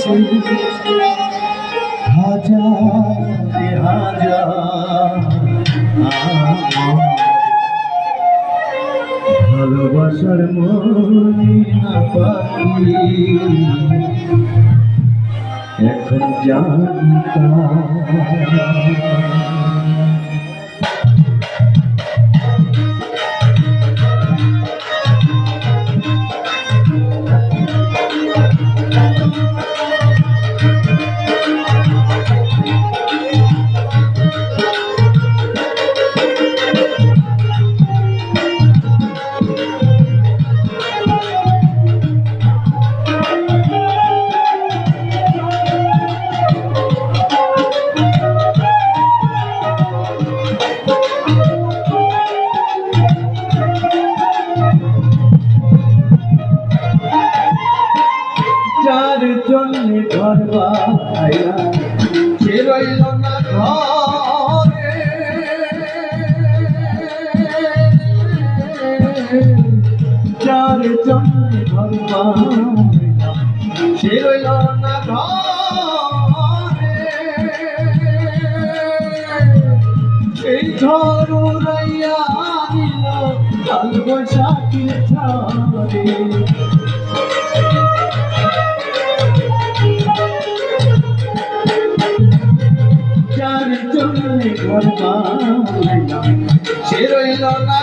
গেছে হাজারে হাজার ভালোবাসার মনে পাখি। এখন জানতাম সে রইল না ঘরে। ঝড় উড়াইয়া নিল কাল বৈশাখীর ঝড়ে যার জন্য ঘর সে রইল না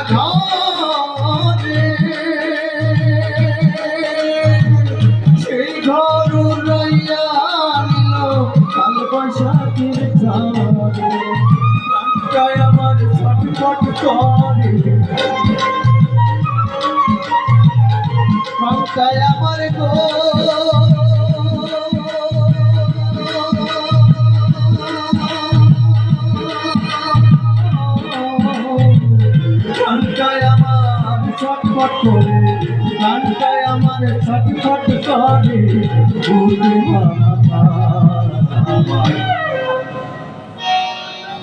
প্রাণটায় আমার গো। গানটায় আমার ছটফট।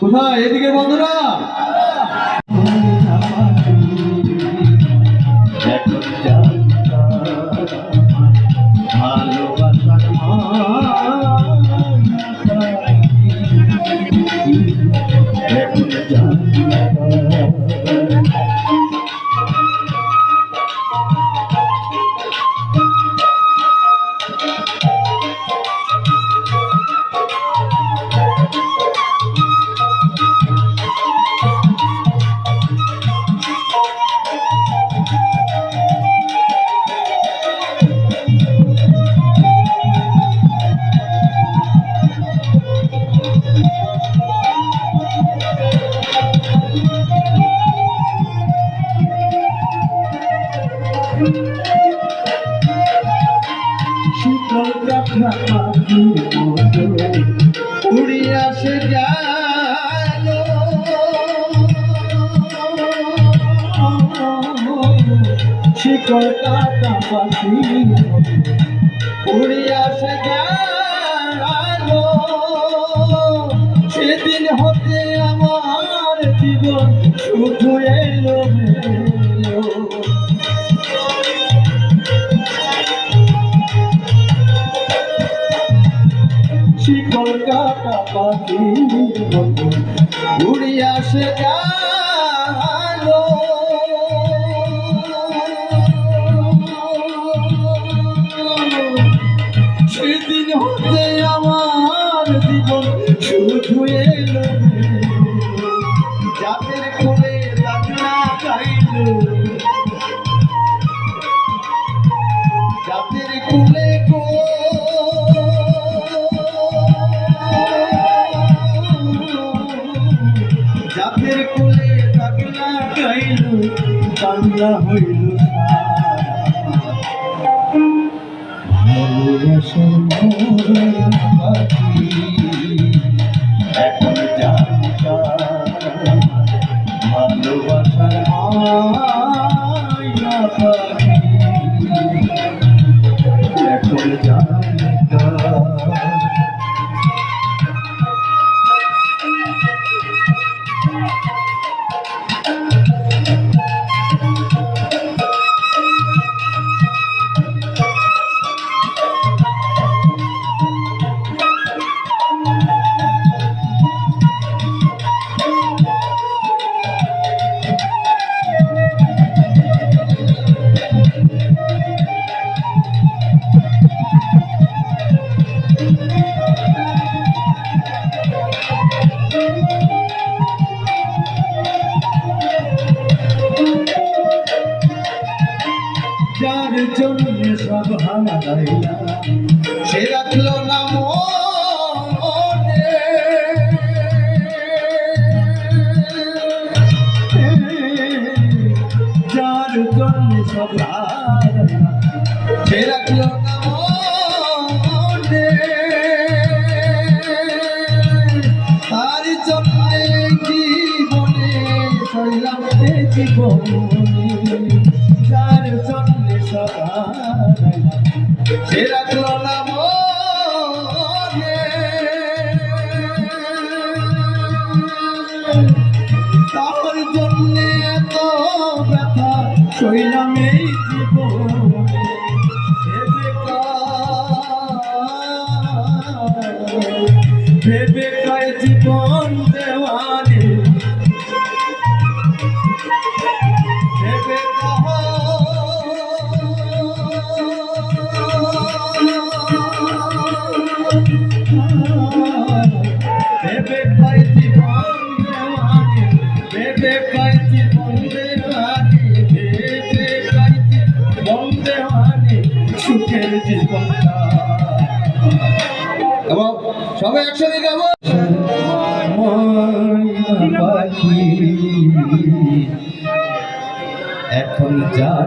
কোথায়? এদিকে বন্ধুরা। উড়িয়া সে গেল। শিকল কাটা পাখির মতো উড়িয়া সে গেল। সেদিন হতে আমার জীবন শুধু এলো শিকল কাটা পাখি মতো উড়িয়া সে গেল সেদিন হতে আমার জীবন শুধু কান্না হইল ভালোবাসার এখন জানতাম ভালোবাসার মায়া যার জন্য সব হারাইলাম সে রাখল না জীবনে জীবনে। যার জন্য সব হারাইলাম সে রাখল না মনে তার জন্য এত ব্যথা শৈলাম এই জীবনে ভেবে কয় জীবন সবাই একসাথে গাবো এখন জান